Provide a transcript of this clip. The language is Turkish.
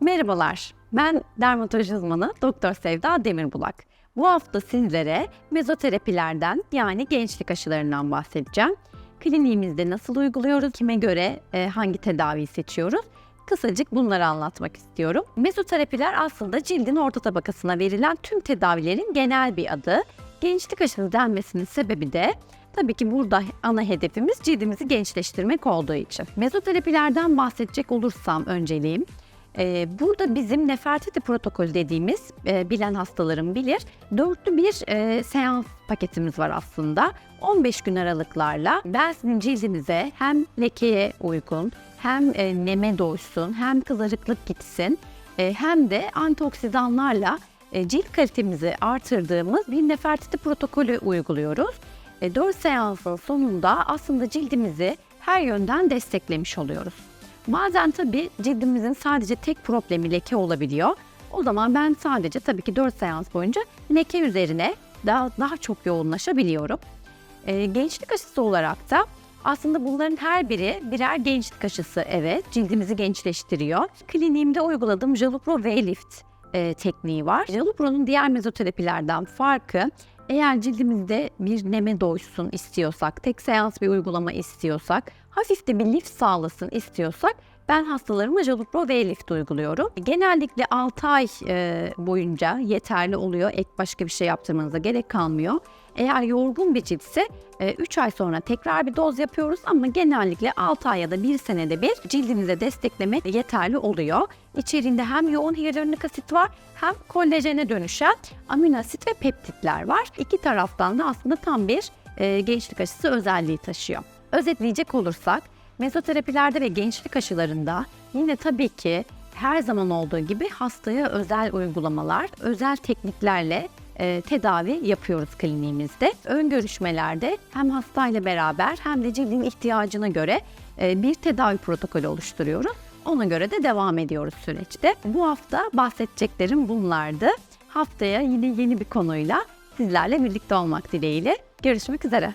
Merhabalar, ben dermatoloji uzmanı Doktor Sevda Demirbulak. Bu hafta sizlere mezoterapilerden yani gençlik aşılarından bahsedeceğim. Kliniğimizde nasıl uyguluyoruz, kime göre e, hangi tedaviyi seçiyoruz? Kısacık bunları anlatmak istiyorum. Mezoterapiler aslında cildin orta tabakasına verilen tüm tedavilerin genel bir adı. Gençlik aşısı denmesinin sebebi de Tabii ki burada ana hedefimiz cildimizi gençleştirmek olduğu için. Mezoterapilerden bahsedecek olursam önceliğim, burada bizim Nefertiti protokolü dediğimiz e, bilen hastalarım bilir. Dörtlü bir e, seans paketimiz var aslında. 15 gün aralıklarla ben sizin cildinize hem lekeye uygun hem e, neme doğuşsun hem kızarıklık gitsin hem de antioksidanlarla cilt kalitemizi artırdığımız bir Nefertiti protokolü uyguluyoruz. E, 4 seansın sonunda aslında cildimizi her yönden desteklemiş oluyoruz. Bazen tabii cildimizin sadece tek problemi leke olabiliyor. O zaman ben sadece tabii ki 4 seans boyunca leke üzerine daha, daha çok yoğunlaşabiliyorum. Ee, gençlik aşısı olarak da aslında bunların her biri birer gençlik aşısı evet cildimizi gençleştiriyor. Kliniğimde uyguladığım Jalupro V-Lift e, tekniği var. Jalupro'nun diğer mezoterapilerden farkı eğer cildimizde bir neme doğuşsun istiyorsak, tek seans bir uygulama istiyorsak, hafif de bir lift sağlasın istiyorsak ben hastalarıma Jalupro V-Lift uyguluyorum. Genellikle 6 ay boyunca yeterli oluyor. Ek başka bir şey yaptırmanıza gerek kalmıyor. Eğer yorgun bir ciltse 3 ay sonra tekrar bir doz yapıyoruz ama genellikle 6 ay ya da 1 senede bir cildimize desteklemek yeterli oluyor. İçeriğinde hem yoğun hyaluronik asit var hem kolajene dönüşen amino asit ve peptitler var. İki taraftan da aslında tam bir e, gençlik aşısı özelliği taşıyor. Özetleyecek olursak mezoterapilerde ve gençlik aşılarında yine tabii ki her zaman olduğu gibi hastaya özel uygulamalar, özel tekniklerle e, tedavi yapıyoruz kliniğimizde. Ön görüşmelerde hem hastayla beraber hem de cildin ihtiyacına göre e, bir tedavi protokolü oluşturuyoruz. Ona göre de devam ediyoruz süreçte. Bu hafta bahsedeceklerim bunlardı. Haftaya yine yeni bir konuyla sizlerle birlikte olmak dileğiyle. Görüşmek üzere.